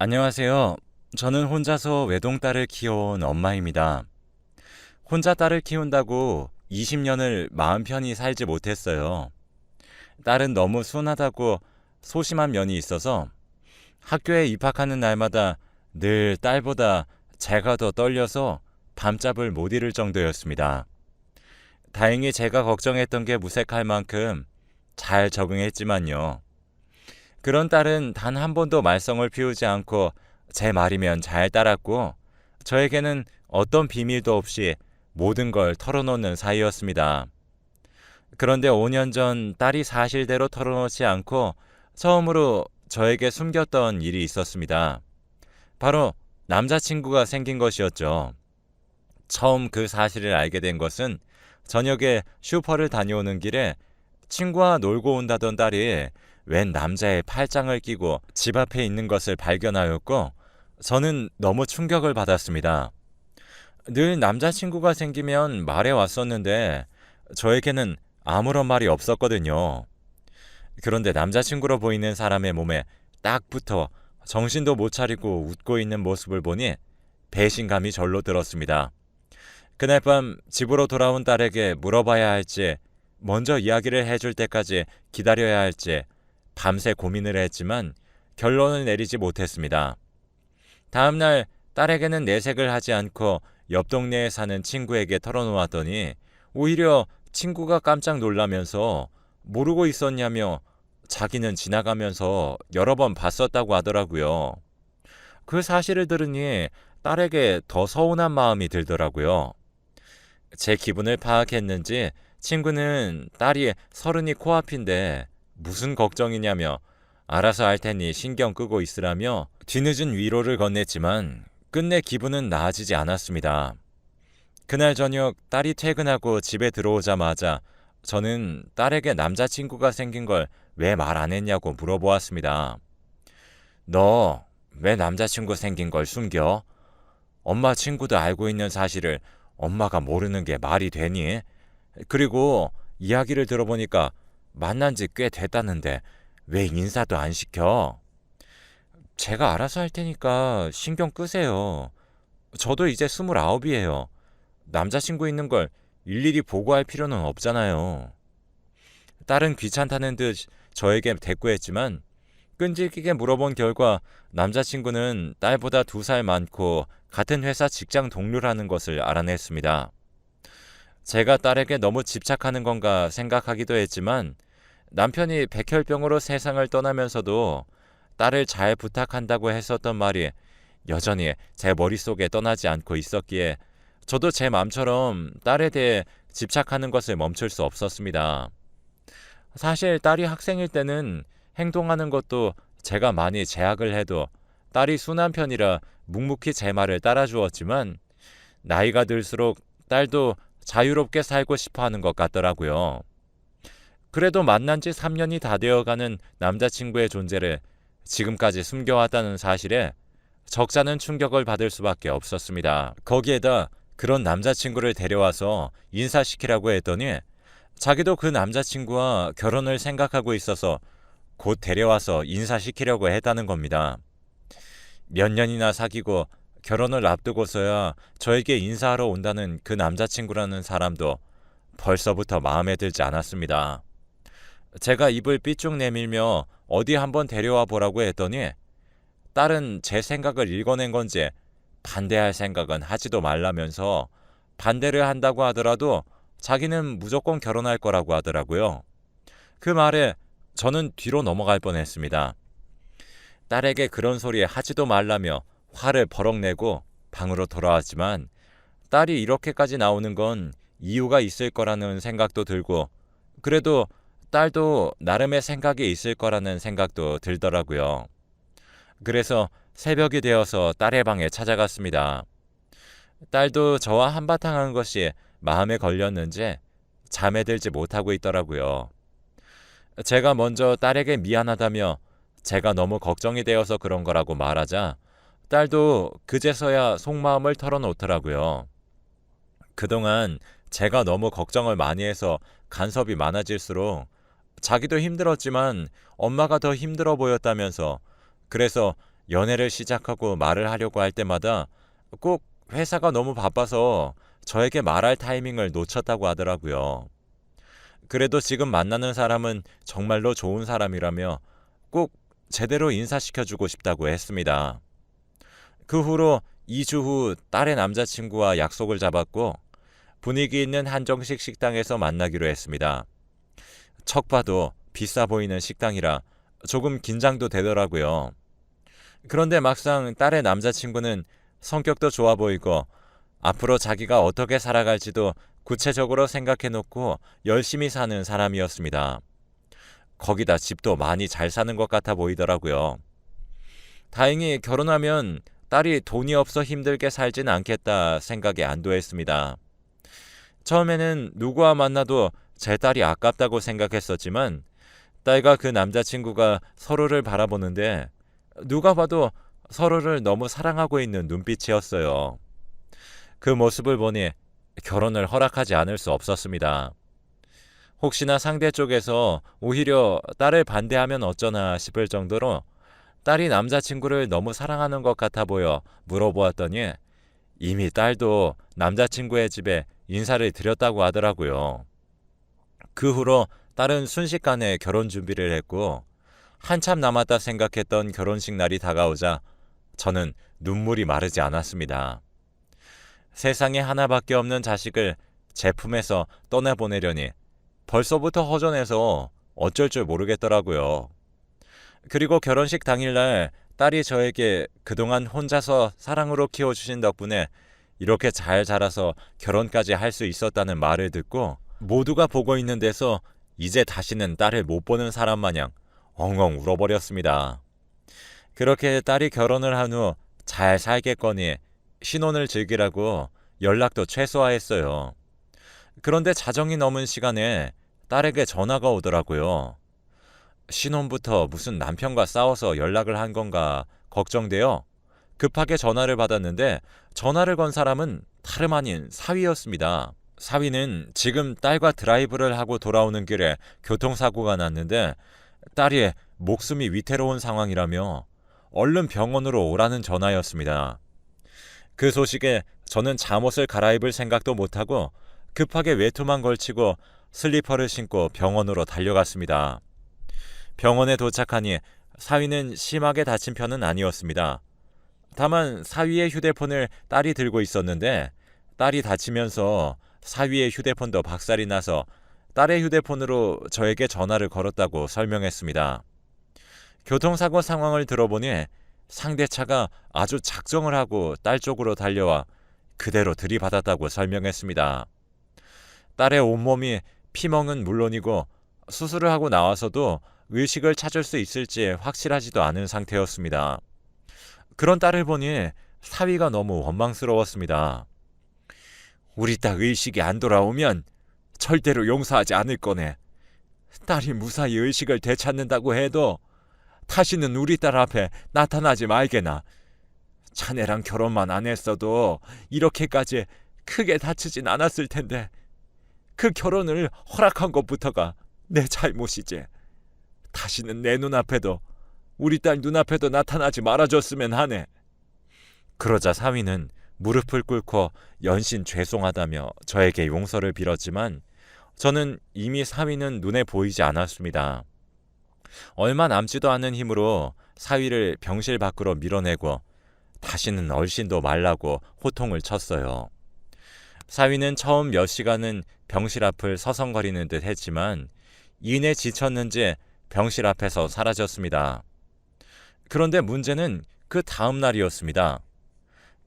안녕하세요. 저는 혼자서 외동딸을 키워온 엄마입니다. 혼자 딸을 키운다고 20년을 마음 편히 살지 못했어요. 딸은 너무 순하다고 소심한 면이 있어서 학교에 입학하는 날마다 늘 딸보다 제가 더 떨려서 밤잠을 못 이룰 정도였습니다. 다행히 제가 걱정했던 게 무색할 만큼 잘 적응했지만요. 그런 딸은 단 한 번도 말썽을 피우지 않고 제 말이면 잘 따랐고 저에게는 어떤 비밀도 없이 모든 걸 털어놓는 사이였습니다. 그런데 5년 전 딸이 사실대로 털어놓지 않고 처음으로 저에게 숨겼던 일이 있었습니다. 바로 남자친구가 생긴 것이었죠. 처음 그 사실을 알게 된 것은 저녁에 슈퍼를 다녀오는 길에 친구와 놀고 온다던 딸이 웬 남자의 팔짱을 끼고 집 앞에 있는 것을 발견하였고 저는 너무 충격을 받았습니다. 늘 남자친구가 생기면 말해 왔었는데 저에게는 아무런 말이 없었거든요. 그런데 남자친구로 보이는 사람의 몸에 딱 붙어 정신도 못 차리고 웃고 있는 모습을 보니 배신감이 절로 들었습니다. 그날 밤 집으로 돌아온 딸에게 물어봐야 할지 먼저 이야기를 해줄 때까지 기다려야 할지 밤새 고민을 했지만 결론을 내리지 못했습니다. 다음날 딸에게는 내색을 하지 않고 옆 동네에 사는 친구에게 털어놓았더니 오히려 친구가 깜짝 놀라면서 모르고 있었냐며 자기는 지나가면서 여러 번 봤었다고 하더라고요. 그 사실을 들으니 딸에게 더 서운한 마음이 들더라고요. 제 기분을 파악했는지 친구는 딸이 서른이 코앞인데 무슨 걱정이냐며 알아서 할 테니 신경 끄고 있으라며 뒤늦은 위로를 건넸지만 끝내 기분은 나아지지 않았습니다. 그날 저녁 딸이 퇴근하고 집에 들어오자마자 저는 딸에게 남자친구가 생긴 걸 왜 말 안 했냐고 물어보았습니다. 너 왜 남자친구 생긴 걸 숨겨? 엄마 친구도 알고 있는 사실을 엄마가 모르는 게 말이 되니? 그리고 이야기를 들어보니까 만난 지 꽤 됐다는데 왜 인사도 안 시켜? 제가 알아서 할 테니까 신경 끄세요. 저도 이제 스물아홉이에요. 남자친구 있는 걸 일일이 보고할 필요는 없잖아요. 딸은 귀찮다는 듯 저에게 대꾸했지만 끈질기게 물어본 결과 남자친구는 딸보다 두 살 많고 같은 회사 직장 동료라는 것을 알아냈습니다. 제가 딸에게 너무 집착하는 건가 생각하기도 했지만 남편이 백혈병으로 세상을 떠나면서도 딸을 잘 부탁한다고 했었던 말이 여전히 제 머릿속에 떠나지 않고 있었기에 저도 제 마음처럼 딸에 대해 집착하는 것을 멈출 수 없었습니다. 사실 딸이 학생일 때는 행동하는 것도 제가 많이 제약을 해도 딸이 순한 편이라 묵묵히 제 말을 따라주었지만 나이가 들수록 딸도 자유롭게 살고 싶어 하는 것 같더라고요. 그래도 만난 지 3년이 다 되어가는 남자친구의 존재를 지금까지 숨겨왔다는 사실에 적잖은 충격을 받을 수밖에 없었습니다. 거기에다 그런 남자친구를 데려와서 인사시키라고 했더니 자기도 그 남자친구와 결혼을 생각하고 있어서 곧 데려와서 인사시키려고 했다는 겁니다. 몇 년이나 사귀고 결혼을 앞두고서야 저에게 인사하러 온다는 그 남자친구라는 사람도 벌써부터 마음에 들지 않았습니다. 제가 입을 삐쭉 내밀며 어디 한번 데려와 보라고 했더니 딸은 제 생각을 읽어낸 건지 반대할 생각은 하지도 말라면서 반대를 한다고 하더라도 자기는 무조건 결혼할 거라고 하더라고요. 그 말에 저는 뒤로 넘어갈 뻔했습니다. 딸에게 그런 소리 하지도 말라며 화를 버럭 내고 방으로 돌아왔지만 딸이 이렇게까지 나오는 건 이유가 있을 거라는 생각도 들고 그래도 딸도 나름의 생각이 있을 거라는 생각도 들더라고요. 그래서 새벽이 되어서 딸의 방에 찾아갔습니다. 딸도 저와 한바탕 한 것이 마음에 걸렸는지 잠에 들지 못하고 있더라고요. 제가 먼저 딸에게 미안하다며 제가 너무 걱정이 되어서 그런 거라고 말하자 딸도 그제서야 속마음을 털어놓더라고요. 그동안 제가 너무 걱정을 많이 해서 간섭이 많아질수록 자기도 힘들었지만 엄마가 더 힘들어 보였다면서 그래서 연애를 시작하고 말을 하려고 할 때마다 꼭 회사가 너무 바빠서 저에게 말할 타이밍을 놓쳤다고 하더라고요. 그래도 지금 만나는 사람은 정말로 좋은 사람이라며 꼭 제대로 인사시켜주고 싶다고 했습니다. 그 후로 2주 후 딸의 남자친구와 약속을 잡았고 분위기 있는 한정식 식당에서 만나기로 했습니다. 척 봐도 비싸 보이는 식당이라 조금 긴장도 되더라고요. 그런데 막상 딸의 남자친구는 성격도 좋아 보이고 앞으로 자기가 어떻게 살아갈지도 구체적으로 생각해 놓고 열심히 사는 사람이었습니다. 거기다 집도 많이 잘 사는 것 같아 보이더라고요. 다행히 결혼하면 딸이 돈이 없어 힘들게 살진 않겠다 생각에 안도했습니다. 처음에는 누구와 만나도 제 딸이 아깝다고 생각했었지만 딸과 그 남자친구가 서로를 바라보는데 누가 봐도 서로를 너무 사랑하고 있는 눈빛이었어요. 그 모습을 보니 결혼을 허락하지 않을 수 없었습니다. 혹시나 상대 쪽에서 오히려 딸을 반대하면 어쩌나 싶을 정도로 딸이 남자친구를 너무 사랑하는 것 같아 보여 물어보았더니 이미 딸도 남자친구의 집에 인사를 드렸다고 하더라고요. 그 후로 딸은 순식간에 결혼 준비를 했고 한참 남았다 생각했던 결혼식 날이 다가오자 저는 눈물이 마르지 않았습니다. 세상에 하나밖에 없는 자식을 제품에서 떠내보내려니 벌써부터 허전해서 어쩔 줄 모르겠더라고요. 그리고 결혼식 당일날 딸이 저에게 그동안 혼자서 사랑으로 키워주신 덕분에 이렇게 잘 자라서 결혼까지 할 수 있었다는 말을 듣고 모두가 보고 있는 데서 이제 다시는 딸을 못 보는 사람 마냥 엉엉 울어버렸습니다. 그렇게 딸이 결혼을 한 후 잘 살겠거니 신혼을 즐기라고 연락도 최소화했어요. 그런데 자정이 넘은 시간에 딸에게 전화가 오더라고요. 신혼부터 무슨 남편과 싸워서 연락을 한 건가 걱정되어 급하게 전화를 받았는데 전화를 건 사람은 다름 아닌 사위였습니다. 사위는 지금 딸과 드라이브를 하고 돌아오는 길에 교통사고가 났는데 딸이 목숨이 위태로운 상황이라며 얼른 병원으로 오라는 전화였습니다. 그 소식에 저는 잠옷을 갈아입을 생각도 못하고 급하게 외투만 걸치고 슬리퍼를 신고 병원으로 달려갔습니다. 병원에 도착하니 사위는 심하게 다친 편은 아니었습니다. 다만 사위의 휴대폰을 딸이 들고 있었는데 딸이 다치면서 사위의 휴대폰도 박살이 나서 딸의 휴대폰으로 저에게 전화를 걸었다고 설명했습니다. 교통사고 상황을 들어보니 상대차가 아주 작정을 하고 딸 쪽으로 달려와 그대로 들이받았다고 설명했습니다. 딸의 온몸이 피멍은 물론이고 수술을 하고 나와서도 의식을 찾을 수 있을지 확실하지도 않은 상태였습니다. 그런 딸을 보니 사위가 너무 원망스러웠습니다. 우리 딸 의식이 안 돌아오면 절대로 용서하지 않을 거네. 딸이 무사히 의식을 되찾는다고 해도 다시는 우리 딸 앞에 나타나지 말게나. 자네랑 결혼만 안 했어도 이렇게까지 크게 다치진 않았을 텐데 그 결혼을 허락한 것부터가 내 잘못이지. 다시는 내 눈앞에도 우리 딸 눈앞에도 나타나지 말아줬으면 하네. 그러자 사위는 무릎을 꿇고 연신 죄송하다며 저에게 용서를 빌었지만 저는 이미 사위는 눈에 보이지 않았습니다. 얼마 남지도 않은 힘으로 사위를 병실 밖으로 밀어내고 다시는 얼씬도 말라고 호통을 쳤어요. 사위는 처음 몇 시간은 병실 앞을 서성거리는 듯 했지만 이내 지쳤는지 병실 앞에서 사라졌습니다. 그런데 문제는 그 다음 날이었습니다.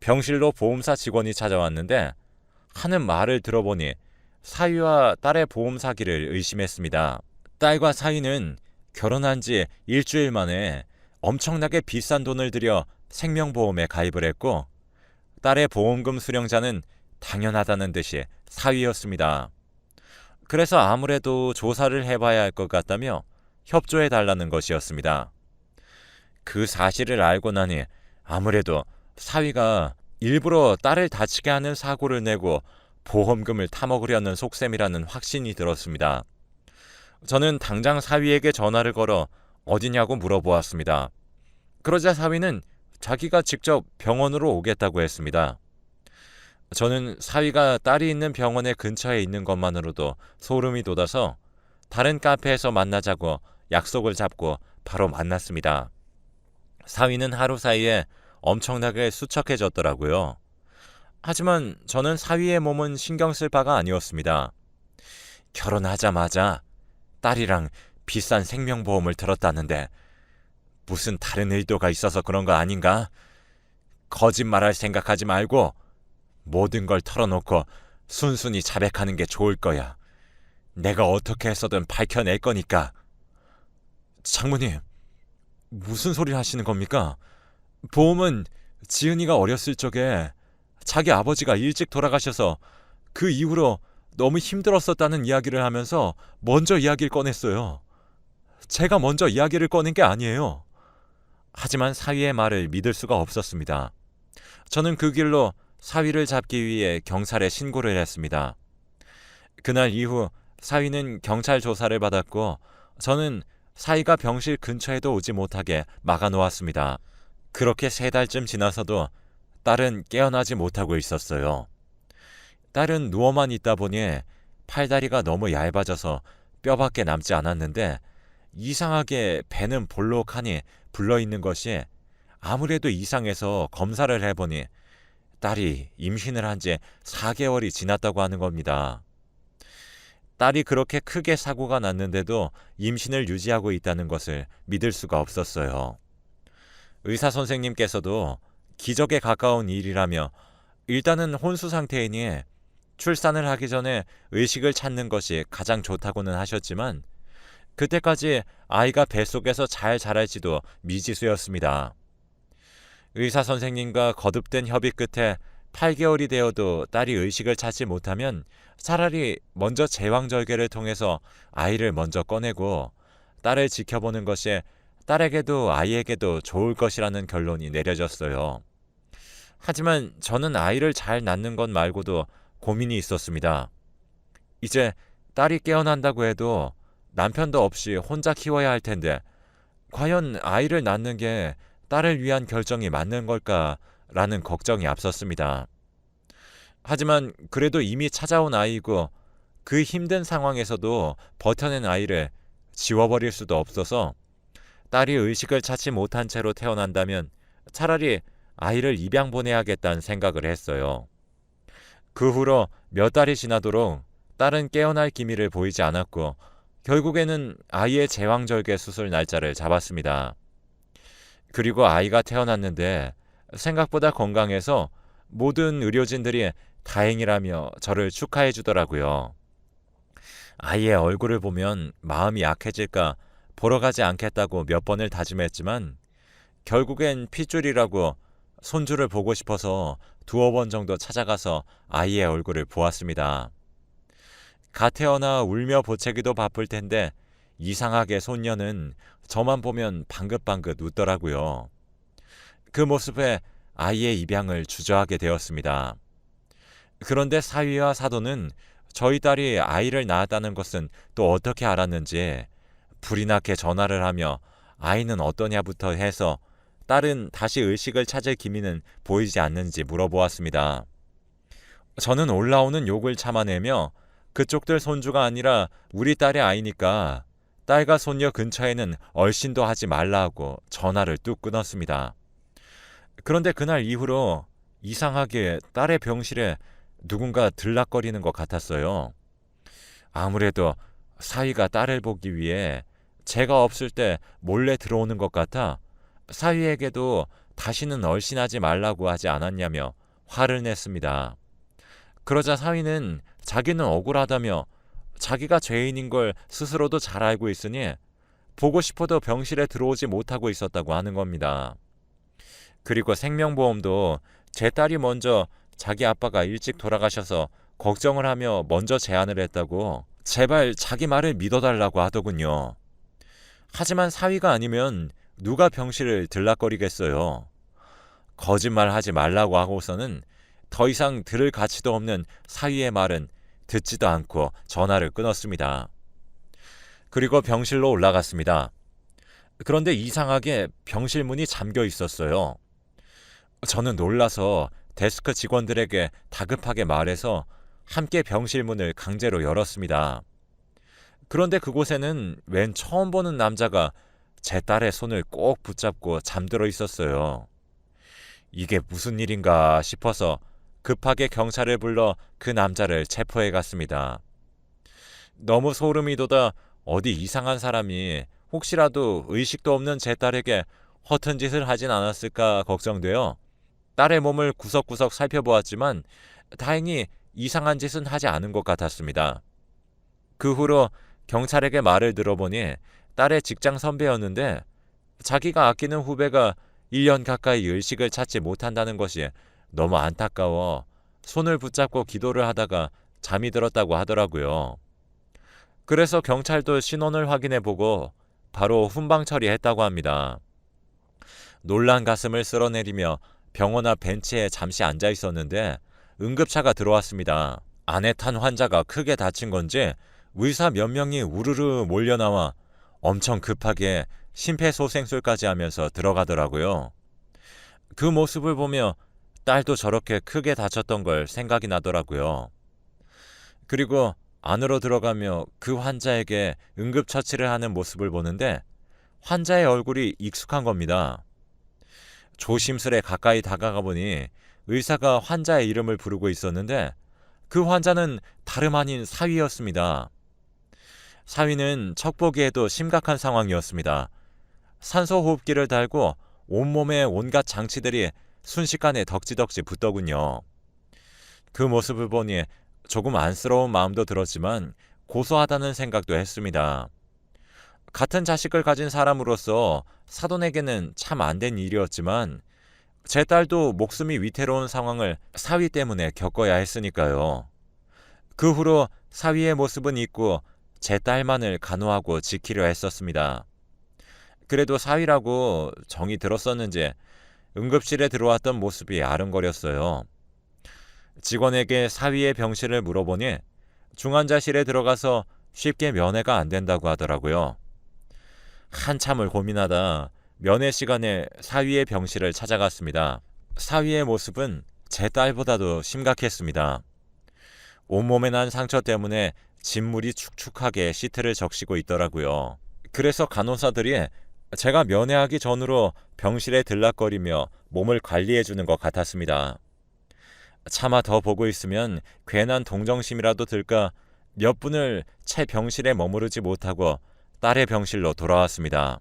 병실로 보험사 직원이 찾아왔는데 하는 말을 들어보니 사위와 딸의 보험 사기를 의심했습니다. 딸과 사위는 결혼한 지 일주일 만에 엄청나게 비싼 돈을 들여 생명보험에 가입을 했고 딸의 보험금 수령자는 당연하다는 듯이 사위였습니다. 그래서 아무래도 조사를 해봐야 할 것 같다며 협조해 달라는 것이었습니다. 그 사실을 알고 나니 아무래도 사위가 일부러 딸을 다치게 하는 사고를 내고 보험금을 타먹으려는 속셈이라는 확신이 들었습니다. 저는 당장 사위에게 전화를 걸어 어디냐고 물어보았습니다. 그러자 사위는 자기가 직접 병원으로 오겠다고 했습니다. 저는 사위가 딸이 있는 병원의 근처에 있는 것만으로도 소름이 돋아서 다른 카페에서 만나자고 약속을 잡고 바로 만났습니다. 사위는 하루 사이에 엄청나게 수척해졌더라고요. 하지만 저는 사위의 몸은 신경 쓸 바가 아니었습니다. 결혼하자마자 딸이랑 비싼 생명보험을 들었다는데 무슨 다른 의도가 있어서 그런 거 아닌가? 거짓말할 생각하지 말고 모든 걸 털어놓고 순순히 자백하는 게 좋을 거야. 내가 어떻게 해서든 밝혀낼 거니까. 장모님, 무슨 소리 하시는 겁니까? 보험은 지은이가 어렸을 적에 자기 아버지가 일찍 돌아가셔서 그 이후로 너무 힘들었었다는 이야기를 하면서 먼저 이야기를 꺼냈어요. 제가 먼저 이야기를 꺼낸 게 아니에요. 하지만 사위의 말을 믿을 수가 없었습니다. 저는 그 길로 사위를 잡기 위해 경찰에 신고를 했습니다. 그날 이후 사위는 경찰 조사를 받았고 저는 사위가 병실 근처에도 오지 못하게 막아 놓았습니다. 그렇게 세 달쯤 지나서도 딸은 깨어나지 못하고 있었어요. 딸은 누워만 있다 보니 팔다리가 너무 얇아져서 뼈밖에 남지 않았는데 이상하게 배는 볼록하니 불러 있는 것이 아무래도 이상해서 검사를 해보니 딸이 임신을 한 지 4개월이 지났다고 하는 겁니다. 딸이 그렇게 크게 사고가 났는데도 임신을 유지하고 있다는 것을 믿을 수가 없었어요. 의사 선생님께서도 기적에 가까운 일이라며 일단은 혼수 상태이니 출산을 하기 전에 의식을 찾는 것이 가장 좋다고는 하셨지만 그때까지 아이가 뱃속에서 잘 자랄지도 미지수였습니다. 의사 선생님과 거듭된 협의 끝에 8개월이 되어도 딸이 의식을 찾지 못하면 차라리 먼저 제왕절개를 통해서 아이를 먼저 꺼내고 딸을 지켜보는 것이 딸에게도 아이에게도 좋을 것이라는 결론이 내려졌어요. 하지만 저는 아이를 잘 낳는 것 말고도 고민이 있었습니다. 이제 딸이 깨어난다고 해도 남편도 없이 혼자 키워야 할 텐데 과연 아이를 낳는 게 딸을 위한 결정이 맞는 걸까라는 걱정이 앞섰습니다. 하지만 그래도 이미 찾아온 아이고 그 힘든 상황에서도 버텨낸 아이를 지워버릴 수도 없어서 딸이 의식을 찾지 못한 채로 태어난다면 차라리 아이를 입양 보내야겠다는 생각을 했어요. 그 후로 몇 달이 지나도록 딸은 깨어날 기미를 보이지 않았고 결국에는 아이의 제왕절개 수술 날짜를 잡았습니다. 그리고 아이가 태어났는데 생각보다 건강해서 모든 의료진들이 다행이라며 저를 축하해 주더라고요. 아이의 얼굴을 보면 마음이 약해질까 보러 가지 않겠다고 몇 번을 다짐했지만 결국엔 핏줄이라고 손주를 보고 싶어서 두어 번 정도 찾아가서 아이의 얼굴을 보았습니다. 갓 태어나 울며 보채기도 바쁠 텐데 이상하게 손녀는 저만 보면 방긋방긋 웃더라고요. 그 모습에 아이의 입양을 주저하게 되었습니다. 그런데 사위와 사도는 저희 딸이 아이를 낳았다는 것은 또 어떻게 알았는지 불이 나게 전화를 하며 아이는 어떠냐부터 해서 딸은 다시 의식을 찾을 기미는 보이지 않는지 물어보았습니다. 저는 올라오는 욕을 참아내며 그쪽들 손주가 아니라 우리 딸의 아이니까 딸과 손녀 근처에는 얼씬도 하지 말라고 전화를 뚝 끊었습니다. 그런데 그날 이후로 이상하게 딸의 병실에 누군가 들락거리는 것 같았어요. 아무래도 사위가 딸을 보기 위해 제가 없을 때 몰래 들어오는 것 같아 사위에게도 다시는 얼씬하지 말라고 하지 않았냐며 화를 냈습니다. 그러자 사위는 자기는 억울하다며 자기가 죄인인 걸 스스로도 잘 알고 있으니 보고 싶어도 병실에 들어오지 못하고 있었다고 하는 겁니다. 그리고 생명보험도 제 딸이 먼저 자기 아빠가 일찍 돌아가셔서 걱정을 하며 먼저 제안을 했다고 제발 자기 말을 믿어달라고 하더군요. 하지만 사위가 아니면 누가 병실을 들락거리겠어요. 거짓말 하지 말라고 하고서는 더 이상 들을 가치도 없는 사위의 말은 듣지도 않고 전화를 끊었습니다. 그리고 병실로 올라갔습니다. 그런데 이상하게 병실 문이 잠겨 있었어요. 저는 놀라서 데스크 직원들에게 다급하게 말해서 함께 병실 문을 강제로 열었습니다. 그런데 그곳에는 웬 처음 보는 남자가 제 딸의 손을 꼭 붙잡고 잠들어 있었어요. 이게 무슨 일인가 싶어서 급하게 경찰을 불러 그 남자를 체포해 갔습니다. 너무 소름이 돋아 어디 이상한 사람이 혹시라도 의식도 없는 제 딸에게 허튼 짓을 하진 않았을까 걱정되어 딸의 몸을 구석구석 살펴보았지만 다행히 이상한 짓은 하지 않은 것 같았습니다. 그 후로 경찰에게 말을 들어보니 딸의 직장 선배였는데 자기가 아끼는 후배가 1년 가까이 의식을 찾지 못한다는 것이 너무 안타까워 손을 붙잡고 기도를 하다가 잠이 들었다고 하더라고요. 그래서 경찰도 신원을 확인해 보고 바로 훈방 처리했다고 합니다. 놀란 가슴을 쓸어내리며 병원 앞 벤치에 잠시 앉아 있었는데 응급차가 들어왔습니다. 안에 탄 환자가 크게 다친 건지 의사 몇 명이 우르르 몰려 나와 엄청 급하게 심폐소생술까지 하면서 들어가더라고요. 그 모습을 보며 딸도 저렇게 크게 다쳤던 걸 생각이 나더라고요. 그리고 안으로 들어가며 그 환자에게 응급처치를 하는 모습을 보는데 환자의 얼굴이 익숙한 겁니다. 조심스레 가까이 다가가 보니 의사가 환자의 이름을 부르고 있었는데 그 환자는 다름 아닌 사위였습니다. 사위는 척보기에도 심각한 상황이었습니다. 산소 호흡기를 달고 온몸에 온갖 장치들이 순식간에 덕지덕지 붙더군요. 그 모습을 보니 조금 안쓰러운 마음도 들었지만 고소하다는 생각도 했습니다. 같은 자식을 가진 사람으로서 사돈에게는 참 안 된 일이었지만 제 딸도 목숨이 위태로운 상황을 사위 때문에 겪어야 했으니까요. 그 후로 사위의 모습은 잊고 제 딸만을 간호하고 지키려 했었습니다. 그래도 사위라고 정이 들었었는지 응급실에 들어왔던 모습이 아른거렸어요. 직원에게 사위의 병실을 물어보니 중환자실에 들어가서 쉽게 면회가 안 된다고 하더라고요. 한참을 고민하다 면회 시간에 사위의 병실을 찾아갔습니다. 사위의 모습은 제 딸보다도 심각했습니다. 온몸에 난 상처 때문에 진물이 축축하게 시트를 적시고 있더라고요. 그래서 간호사들이 제가 면회하기 전으로 병실에 들락거리며 몸을 관리해 주는 것 같았습니다. 차마 더 보고 있으면 괜한 동정심이라도 들까 몇 분을 채 병실에 머무르지 못하고 딸의 병실로 돌아왔습니다.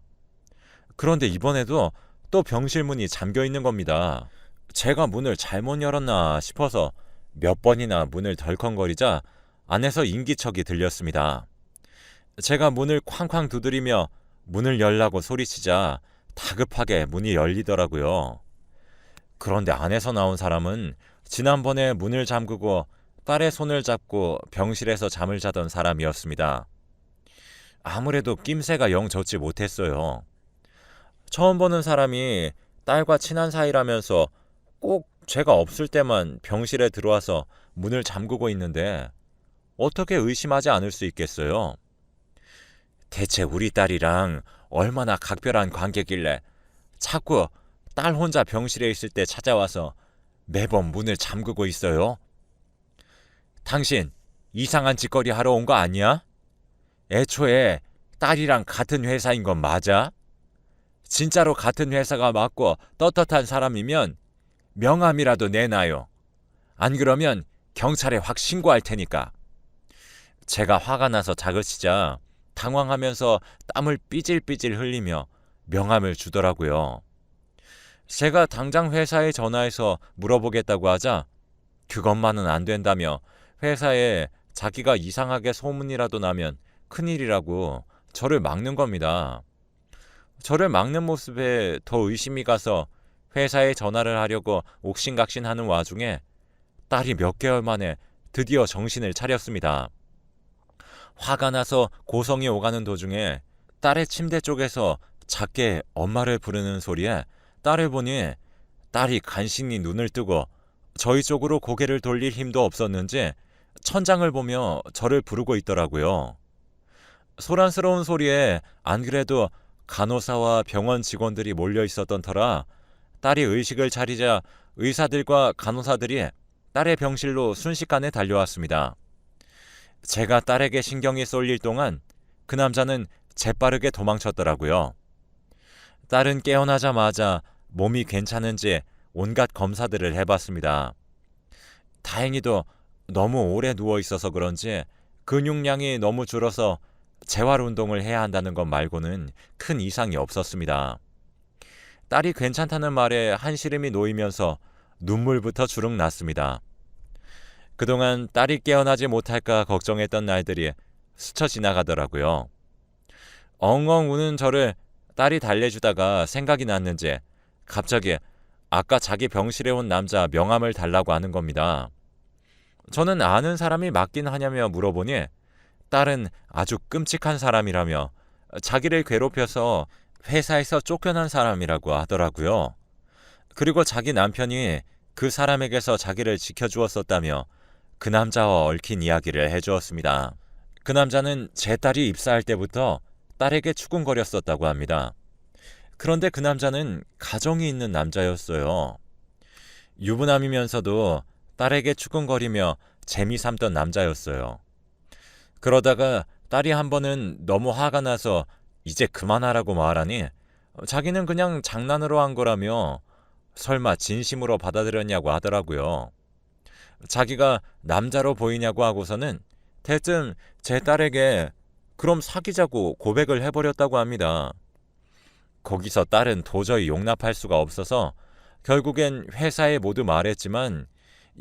그런데 이번에도 또 병실 문이 잠겨 있는 겁니다. 제가 문을 잘못 열었나 싶어서 몇 번이나 문을 덜컹거리자 안에서 인기척이 들렸습니다. 제가 문을 쾅쾅 두드리며 문을 열라고 소리치자 다급하게 문이 열리더라고요. 그런데 안에서 나온 사람은 지난번에 문을 잠그고 딸의 손을 잡고 병실에서 잠을 자던 사람이었습니다. 아무래도 낌새가 영 좋지 못했어요. 처음 보는 사람이 딸과 친한 사이라면서 꼭 제가 없을 때만 병실에 들어와서 문을 잠그고 있는데 어떻게 의심하지 않을 수 있겠어요? 대체 우리 딸이랑 얼마나 각별한 관계길래 자꾸 딸 혼자 병실에 있을 때 찾아와서 매번 문을 잠그고 있어요? 당신 이상한 짓거리 하러 온 거 아니야? 애초에 딸이랑 같은 회사인 건 맞아? 진짜로 같은 회사가 맞고 떳떳한 사람이면 명함이라도 내놔요. 안 그러면 경찰에 확 신고할 테니까. 제가 화가 나서 다그치자 당황하면서 땀을 삐질삐질 흘리며 명함을 주더라고요. 제가 당장 회사에 전화해서 물어보겠다고 하자 그것만은 안 된다며 회사에 자기가 이상하게 소문이라도 나면 큰일이라고 저를 막는 겁니다. 저를 막는 모습에 더 의심이 가서 회사에 전화를 하려고 옥신각신하는 와중에 딸이 몇 개월 만에 드디어 정신을 차렸습니다. 화가 나서 고성이 오가는 도중에 딸의 침대 쪽에서 작게 엄마를 부르는 소리에 딸을 보니 딸이 간신히 눈을 뜨고 저희 쪽으로 고개를 돌릴 힘도 없었는지 천장을 보며 저를 부르고 있더라고요. 소란스러운 소리에 안 그래도 간호사와 병원 직원들이 몰려 있었던 터라 딸이 의식을 차리자 의사들과 간호사들이 딸의 병실로 순식간에 달려왔습니다. 제가 딸에게 신경이 쏠릴 동안 그 남자는 재빠르게 도망쳤더라고요. 딸은 깨어나자마자 몸이 괜찮은지 온갖 검사들을 해봤습니다. 다행히도 너무 오래 누워 있어서 그런지 근육량이 너무 줄어서 재활 운동을 해야 한다는 것 말고는 큰 이상이 없었습니다. 딸이 괜찮다는 말에 한시름이 놓이면서 눈물부터 주룩 났습니다. 그동안 딸이 깨어나지 못할까 걱정했던 날들이 스쳐 지나가더라고요. 엉엉 우는 저를 딸이 달래주다가 생각이 났는지 갑자기 아까 자기 병실에 온 남자 명함을 달라고 하는 겁니다. 저는 아는 사람이 맞긴 하냐며 물어보니 딸은 아주 끔찍한 사람이라며 자기를 괴롭혀서 회사에서 쫓겨난 사람이라고 하더라고요. 그리고 자기 남편이 그 사람에게서 자기를 지켜주었었다며 그 남자와 얽힌 이야기를 해주었습니다. 그 남자는 제 딸이 입사할 때부터 딸에게 추궁거렸었다고 합니다. 그런데 그 남자는 가정이 있는 남자였어요. 유부남이면서도 딸에게 추궁거리며 재미 삼던 남자였어요. 그러다가 딸이 한 번은 너무 화가 나서 이제 그만하라고 말하니 자기는 그냥 장난으로 한 거라며 설마 진심으로 받아들였냐고 하더라고요. 자기가 남자로 보이냐고 하고서는 대뜸 제 딸에게 그럼 사귀자고 고백을 해버렸다고 합니다. 거기서 딸은 도저히 용납할 수가 없어서 결국엔 회사에 모두 말했지만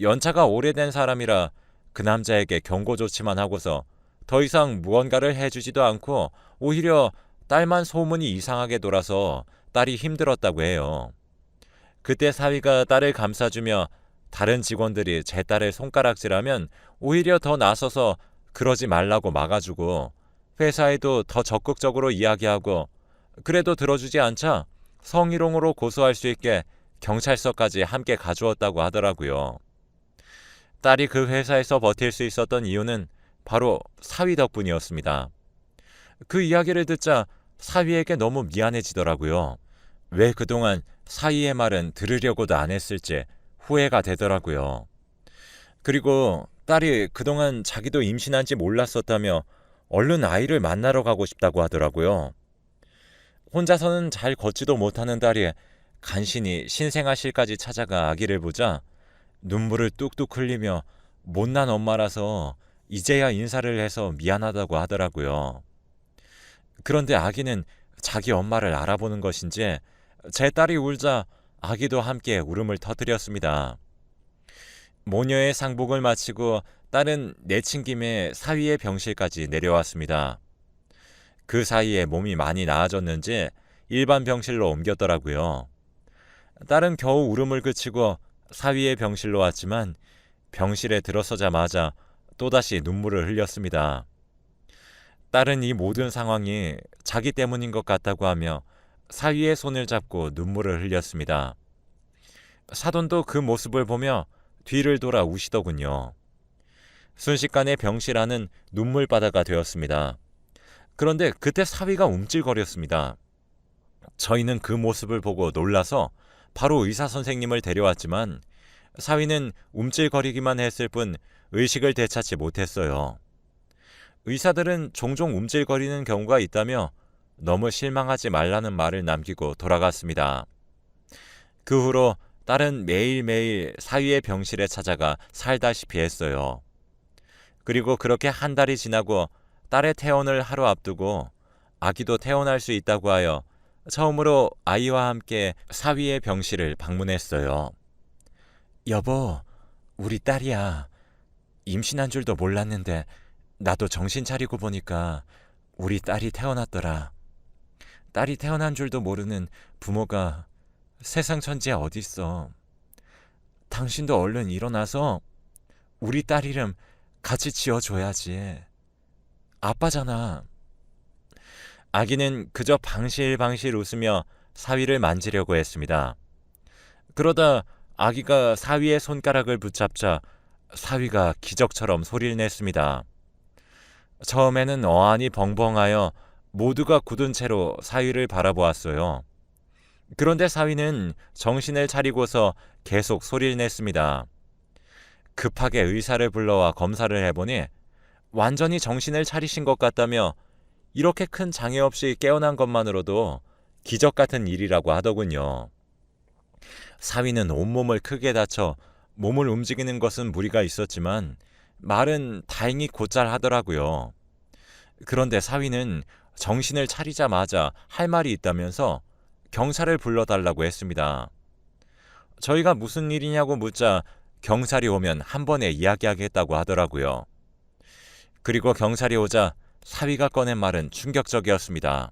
연차가 오래된 사람이라 그 남자에게 경고 조치만 하고서 더 이상 무언가를 해주지도 않고 오히려 딸만 소문이 이상하게 돌아서 딸이 힘들었다고 해요. 그때 사위가 딸을 감싸주며 다른 직원들이 제 딸을 손가락질하면 오히려 더 나서서 그러지 말라고 막아주고 회사에도 더 적극적으로 이야기하고 그래도 들어주지 않자 성희롱으로 고소할 수 있게 경찰서까지 함께 가주었다고 하더라고요. 딸이 그 회사에서 버틸 수 있었던 이유는 바로 사위 덕분이었습니다. 그 이야기를 듣자 사위에게 너무 미안해지더라고요. 왜 그동안 사위의 말은 들으려고도 안 했을지 후회가 되더라고요. 그리고 딸이 그동안 자기도 임신한지 몰랐었다며 얼른 아이를 만나러 가고 싶다고 하더라고요. 혼자서는 잘 걷지도 못하는 딸이 간신히 신생아실까지 찾아가 아기를 보자 눈물을 뚝뚝 흘리며 못난 엄마라서 이제야 인사를 해서 미안하다고 하더라고요. 그런데 아기는 자기 엄마를 알아보는 것인지 제 딸이 울자 아기도 함께 울음을 터뜨렸습니다. 모녀의 상복을 마치고 딸은 내친 김에 사위의 병실까지 내려왔습니다. 그 사이에 몸이 많이 나아졌는지 일반 병실로 옮겼더라고요. 딸은 겨우 울음을 그치고 사위의 병실로 왔지만 병실에 들어서자마자 또다시 눈물을 흘렸습니다. 딸은 이 모든 상황이 자기 때문인 것 같다고 하며 사위의 손을 잡고 눈물을 흘렸습니다. 사돈도 그 모습을 보며 뒤를 돌아 우시더군요. 순식간에 병실 안은 눈물바다가 되었습니다. 그런데 그때 사위가 움찔거렸습니다. 저희는 그 모습을 보고 놀라서 바로 의사 선생님을 데려왔지만 사위는 움찔거리기만 했을 뿐 의식을 되찾지 못했어요. 의사들은 종종 움찔거리는 경우가 있다며 너무 실망하지 말라는 말을 남기고 돌아갔습니다. 그 후로 딸은 매일매일 사위의 병실에 찾아가 살다시피 했어요. 그리고 그렇게 한 달이 지나고 딸의 퇴원을 하루 앞두고 아기도 퇴원할 수 있다고 하여 처음으로 아이와 함께 사위의 병실을 방문했어요. 여보, 우리 딸이야. 임신한 줄도 몰랐는데 나도 정신 차리고 보니까 우리 딸이 태어났더라. 딸이 태어난 줄도 모르는 부모가 세상 천지에 어딨어. 당신도 얼른 일어나서 우리 딸 이름 같이 지어줘야지. 아빠잖아. 아기는 그저 방실방실 웃으며 사위를 만지려고 했습니다. 그러다 아기가 사위의 손가락을 붙잡자 사위가 기적처럼 소리를 냈습니다. 처음에는 어안이 벙벙하여 모두가 굳은 채로 사위를 바라보았어요. 그런데 사위는 정신을 차리고서 계속 소리를 냈습니다. 급하게 의사를 불러와 검사를 해보니 완전히 정신을 차리신 것 같다며 이렇게 큰 장애 없이 깨어난 것만으로도 기적 같은 일이라고 하더군요. 사위는 온몸을 크게 다쳐 몸을 움직이는 것은 무리가 있었지만 말은 다행히 곧잘 하더라고요. 그런데 사위는 정신을 차리자마자 할 말이 있다면서 경찰을 불러달라고 했습니다. 저희가 무슨 일이냐고 묻자 경찰이 오면 한 번에 이야기하겠다고 하더라고요. 그리고 경찰이 오자 사위가 꺼낸 말은 충격적이었습니다.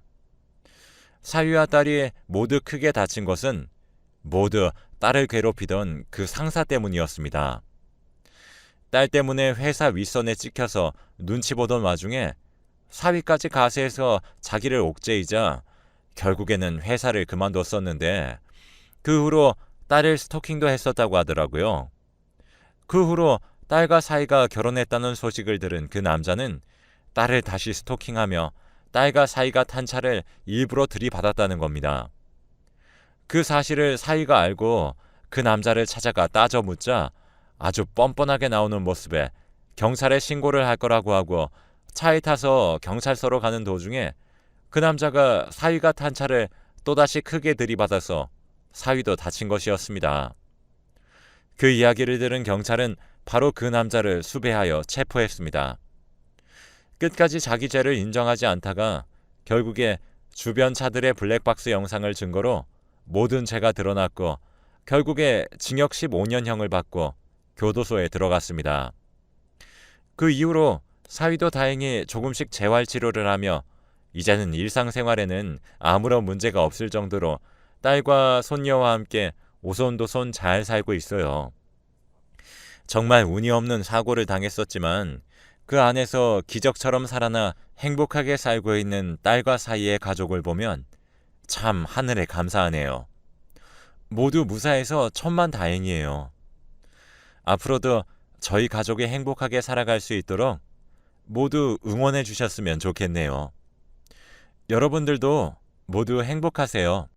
사위와 딸이 모두 크게 다친 것은 모두 딸을 괴롭히던 그 상사 때문이었습니다. 딸 때문에 회사 윗선에 찍혀서 눈치 보던 와중에 사위까지 가세해서 자기를 옥죄이자 결국에는 회사를 그만뒀었는데 그 후로 딸을 스토킹도 했었다고 하더라고요. 그 후로 딸과 사이가 결혼했다는 소식을 들은 그 남자는 딸을 다시 스토킹하며 딸과 사이가 탄 차를 일부러 들이받았다는 겁니다. 그 사실을 사이가 알고 그 남자를 찾아가 따져 묻자 아주 뻔뻔하게 나오는 모습에 경찰에 신고를 할 거라고 하고 차에 타서 경찰서로 가는 도중에 그 남자가 사위가 탄 차를 또다시 크게 들이받아서 사위도 다친 것이었습니다. 그 이야기를 들은 경찰은 바로 그 남자를 수배하여 체포했습니다. 끝까지 자기 죄를 인정하지 않다가 결국에 주변 차들의 블랙박스 영상을 증거로 모든 죄가 드러났고 결국에 징역 15년형을 받고 교도소에 들어갔습니다. 그 이후로 사위도 다행히 조금씩 재활 치료를 하며 이제는 일상생활에는 아무런 문제가 없을 정도로 딸과 손녀와 함께 오손도손 잘 살고 있어요. 정말 운이 없는 사고를 당했었지만 그 안에서 기적처럼 살아나 행복하게 살고 있는 딸과 사이의 가족을 보면 참 하늘에 감사하네요. 모두 무사해서 천만 다행이에요. 앞으로도 저희 가족이 행복하게 살아갈 수 있도록 모두 응원해 주셨으면 좋겠네요. 여러분들도 모두 행복하세요.